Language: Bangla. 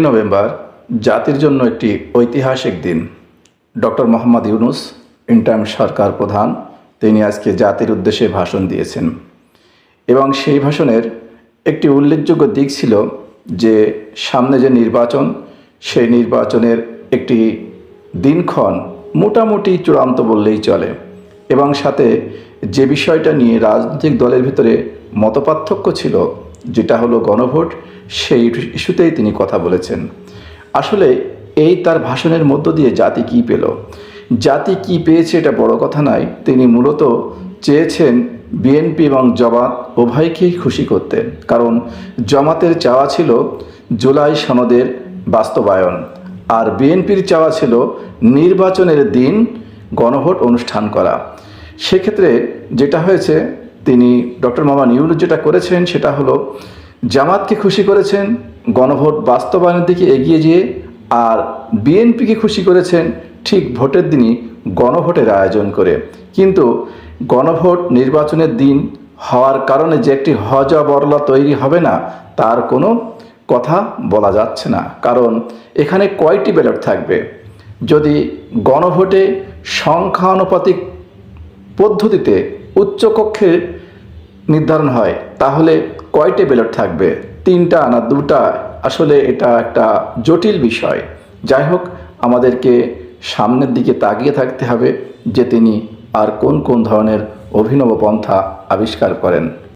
নভেম্বর, জাতির জন্য একটি ঐতিহাসিক দিন। ডক্টর মোহাম্মদ ইউনুস ইন্টার্ম সরকার প্রধান, তিনি আজকে জাতির উদ্দেশ্যে ভাষণ দিয়েছেন। এবং সেই ভাষণের একটি উল্লেখযোগ্য দিক ছিল যে, সামনে যে নির্বাচন, সেই নির্বাচনের একটি দিনক্ষণ মোটামুটি চূড়ান্ত বললেই চলে। এবং সাথে যে বিষয়টা নিয়ে রাজনৈতিক দলের ভিতরে মতপার্থক্য ছিল যেটা হলো গণভোট, সেই ইস্যুতেই তিনি কথা বলেছেন। আসলে এই তার ভাষণের মধ্য দিয়ে জাতি কি পেল? জাতি কি পেয়েছে এটা বড় কথা নয়। তিনি মূলত চেয়েছেন বিএনপি এবং জমাত উভয়কেই খুশি করতে। কারণ জমাতের চাওয়া ছিল জুলাই সনদের বাস্তবায়ন। আর বিএনপির চাওয়া ছিল নির্বাচনের দিন গণভোট অনুষ্ঠান করা। সেক্ষেত্রে যেটা হয়েছে তিনি ডক্টর মোহাম্মদ ইউনুস যেটা করেছেন সেটা হলো, জামাতকে খুশি করেছেন, গণভোট বাস্তবায়নের দিকে এগিয়ে যেয়ে আর বিএনপিকে খুশি করেছেন ঠিক ভোটের দিনই গণভোটের আয়োজন করে। কিন্তু গণভোট নির্বাচনের দিন হওয়ার কারণে যে একটি হজা বরলা তৈরি হবে না, তার কোনো কথা বলা যাচ্ছে না। কারণ এখানে কয়টি ব্যালট থাকবে? যদি গণভোটে সংখ্যানুপাতিক পদ্ধতিতে উচ্চকক্ষে নির্ধারণ হয়, তাহলে কয়টি ব্যালট থাকবে? তিনটা না দুটা? আসলে এটা একটা জটিল বিষয়। যাই হোক, আমাদেরকে সামনের দিকে তাকিয়ে থাকতে হবে যে তিনি আর কোন কোন ধরনের অভিনব পন্থা আবিষ্কার করেন।